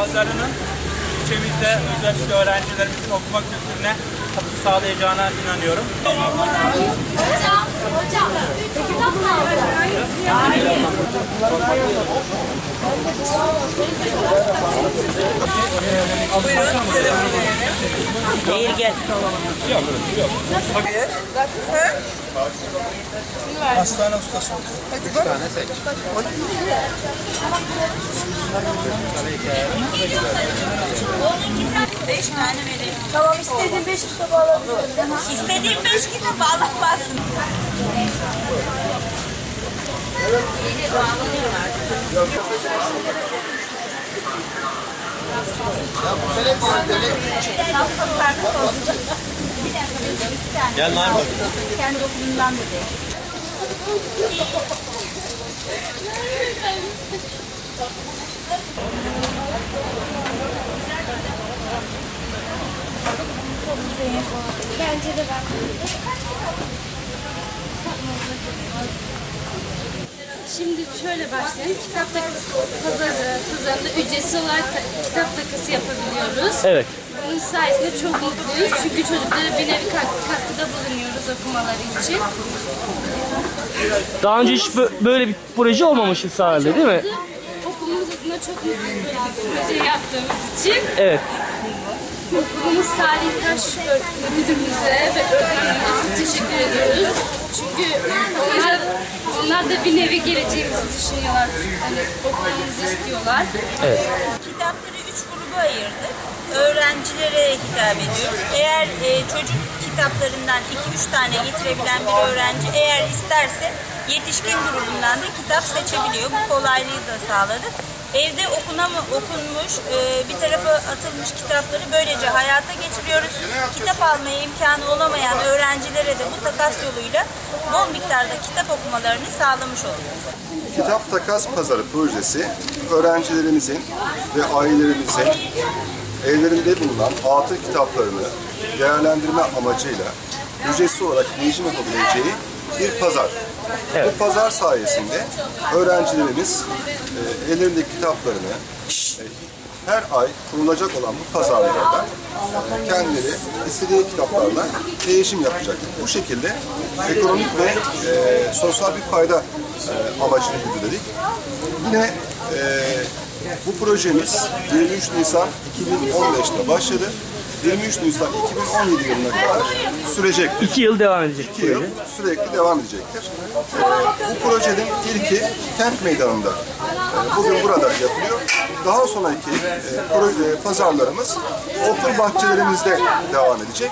pazarının ilçemizde özellikle öğrencilerimizin okuma kültürüne katkı sağlayacağına inanıyorum. Hocam, hocam. Aldın? Değil gel. Hastane ustası oldu. Beş tane vereyim. Tamam istediğin beş kitabı alabilirim. İstediğim beş kitap alamazsın. Gel lan bak. Kendi okulundan dedi. Bence de ben. Şimdi şöyle başlayalım. Kitap takısı pazarı, pazarında ücretsiz olarak ta- kitap takısı yapabiliyoruz. Evet. Bunun sayesinde çok mutluyuz. Çünkü çocuklara bir nevi kat- katkıda bulunuyoruz okumaları için. Daha önce hiç bö- böyle bir proje olmamıştı sahilde değil mi? Okulumuz adına çok mutluyuz böyle bir proje yaptığımız için. Evet. Okulumuz Salih Taş öğretmen müdürümüze ve öğretmenimize teşekkür ediyoruz. Çünkü onlar, onlar da bir nevi geleceğimizi düşünüyorlar. Hani okumamızı istiyorlar. Kitapları üç gruba ayırdık. Öğrencilere hitap ediyoruz. Eğer e, çocuk kitaplarından iki üç tane getirebilen bir öğrenci eğer isterse yetişkin grubundan da kitap seçebiliyor. Bu kolaylığı da sağladık. Evde okunama, okunmuş, e, bir tarafa atılmış kitapları böylece hayata geçiriyoruz. Kitap almaya imkanı olamayan öğrencilere de bu takas yoluyla bol miktarda kitap okumalarını sağlamış oluyoruz. Kitap Takas Pazarı projesi öğrencilerimizin ve ailelerimizin evlerinde bulunan atıl kitaplarını değerlendirme amacıyla ücretsiz olarak değişim yapabileceği bir pazar. Bu pazar sayesinde öğrencilerimiz e, ellerindeki kitaplarını e, her ay kurulacak olan bu pazarlarda kendileri istediği kitaplarla değişim yapacak. Bu şekilde ekonomik ve e, sosyal bir fayda e, amacını güdüledik. Yine e, bu projemiz 23 Nisan 2015'te başladı. 23 Nisan 2017 yılına kadar sürecektir. İki yıl devam edecek İki yıl sürekli devam edecektir. Ee, bu projenin ilki kent meydanında e, bugün burada yapılıyor. Daha sonraki e, pazarlarımız okul bahçelerimizde devam edecek.